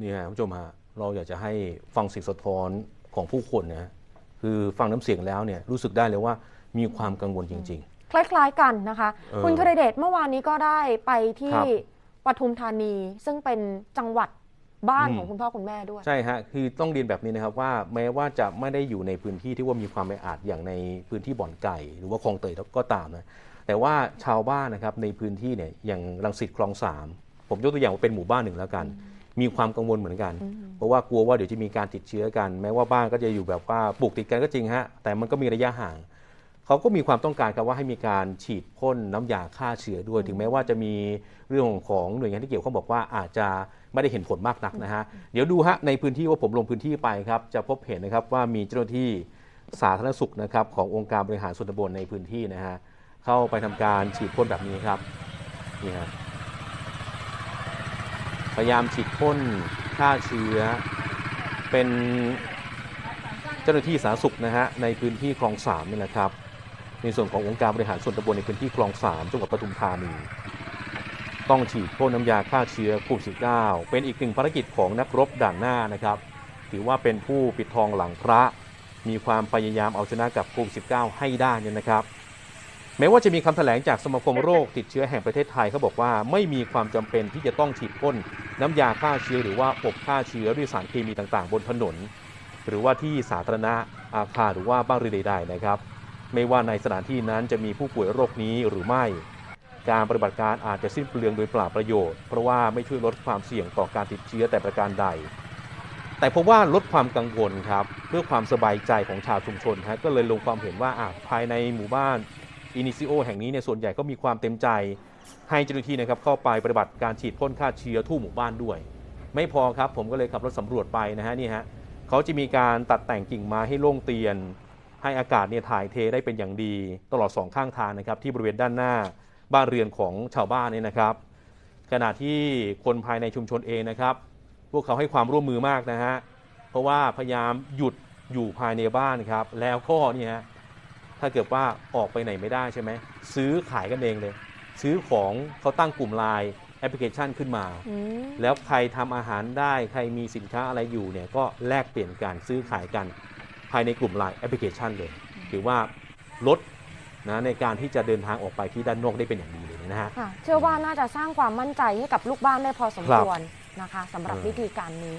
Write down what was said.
เนี่ยคุณผู้ชมฮะเราอยากจะให้ฟังเสียงสะท้อนของผู้คนนะคือฟังน้ำเสียงแล้วเนี่ยรู้สึกได้เลยว่ามีความกังวลจริงคล้าย ๆ กันนะคะเออคุณธรเดชเมื่อวานนี้ก็ได้ไปที่ครับปทุมธานี ซึ่งเป็นจังหวัดบ้านอืมของคุณพ่อคุณแม่ด้วยๆใช่ฮะคือต้องเรียนแบบนี้นะครับว่าแม้ว่าจะไม่ได้อยู่ในพื้นที่ที่ว่ามีความแออัดอย่างในพื้นที่บ่อนไก่ หรือว่าคลองเตยก็ตามนะแต่ว่าชาวบ้านนะครับในพื้นที่เนี่ยอย่างรังสิตคลองสามผมยกตัวอย่างว่าเป็นหมู่บ้านหนึ่งแล้วกัน มีความกังวลเหมือนกัน เพราะว่ากลัวว่าเดี๋ยวจะมีการติดเชื้อกัน แม้ว่าบ้านก็จะอยู่แบบว่าปลูกติดกันก็จริงฮะแต่มันก็มีระยะห่างเขาก็มีความต้องการครับว่าให้มีการฉีดพ่นน้ำยาฆ่าเชื้อด้วย ถึงแม้ว่าจะมีเรื่องของหน่วยงานที่เกี่ยวข้องบอกว่าอาจจะไม่ได้เห็นผลมากนักนะฮะเดี๋ยวดูฮะในพื้นที่ว่าผมลงพื้นที่ไปครับจะพบเห็นนะครับว่ามีเจ้าหน้าที่สาธารณสุขนะครับขององค์การบริหารส่วนตำบลในพื้นที่นะฮะเข้าไปทำการฉีดพ่นแบบนี้ครับนี่ฮะ พยายามฉีดพ่นฆ่าเชื้อ เป็นเจ้าหน้าที่สาธารณสุขนะฮะในพื้นที่คลองสามนี่แหละครับ ในส่วนขององค์การบริหารส่วนตำบลในพื้นที่คลองสามจังหวัดปทุมธานีต้องฉีดพ่นน้ำยาฆ่าเชื้อโควิด 19 เป็นอีกหนึ่งภารกิจของนักรบด่านหน้านะครับ ถือว่าเป็นผู้ปิดทองหลังพระ มีความพยายามเอาชนะกับโควิด 19 ให้ได้เนี่ยนะครับ แม้ว่าจะมีคำแถลงจากสมาคมโรคติดเชื้อแห่งประเทศไทยเขาบอกว่าไม่มีความจำเป็นที่จะต้องฉีดพ่นน้ำยาฆ่าเชื้อหรือว่าอบฆ่าเชื้อด้วยสารเคมีต่างๆ บนถนน หรือว่าที่สาธารณะอาคารหรือว่าบ้านเรือนใดๆนะครับ ไม่ว่าในสถานที่นั้นจะมีผู้ป่วยโรคนี้หรือไม่ การปฏิบัติการอาจจะสิ้นเปลืองโดยเปล่าประโยชน์ เพราะว่าไม่ช่วยลดความเสี่ยงต่อการติดเชื้อแต่ประการใด แต่พราะว่าลดความกังวลครับเพื่อความสบายใจของชาวชุมชนฮะก็เลยลงความเห็นว่าอะภายในหมู่บ้าน อินิซิโอแห่งนี้เนี่ยส่วนใหญ่ก็มีความเต็มใจให้เจ้าหน้าที่นะครับเข้าไปปฏิบัติการฉีดพ่นฆ่าเชื้อทั่วหมู่บ้านด้วย ไม่พอครับผมก็เลยขับรถสำรวจไปนะฮะนี่ฮะเขาจะมีการตัดแต่งกิ่งไม้ให้โล่งเตียน ให้อากาศเนี่ยถ่ายเทได้เป็นอย่างดี ตลอดสองข้างทางนะครับที่บริเวณด้านหน้าบ้านเรือนของชาวบ้านเนี่ยนะครับ ขณะที่คนภายในชุมชนเองนะครับ พวกเขาให้ความร่วมมือมากนะฮะเพราะว่าพยายามหยุดอยู่ภายในบ้านครับแล้วก็เนี่ยฮะ ถ้าเกิดว่าออกไปไหนไม่ได้ใช่ไหมซื้อขายกันเองเลย ซื้อของเขาตั้งกลุ่มไลน์แอปพลิเคชันขึ้นมาอืมแล้วใครทำอาหารได้ใครมีสินค้าอะไรอยู่เนี่ยก็แลกเปลี่ยนการซื้อขายกันภายในกลุ่มไลน์แอปพลิเคชันเลยถือว่าลดนะในการที่จะเดินทางออกไปที่ด้านนอกได้เป็นอย่างดีเลยนะฮะค่ะเชื่อว่าน่าจะสร้างความมั่นใจให้กับลูกบ้านได้พอสมครับควรนะคะสำหรับเออวิธีการนี้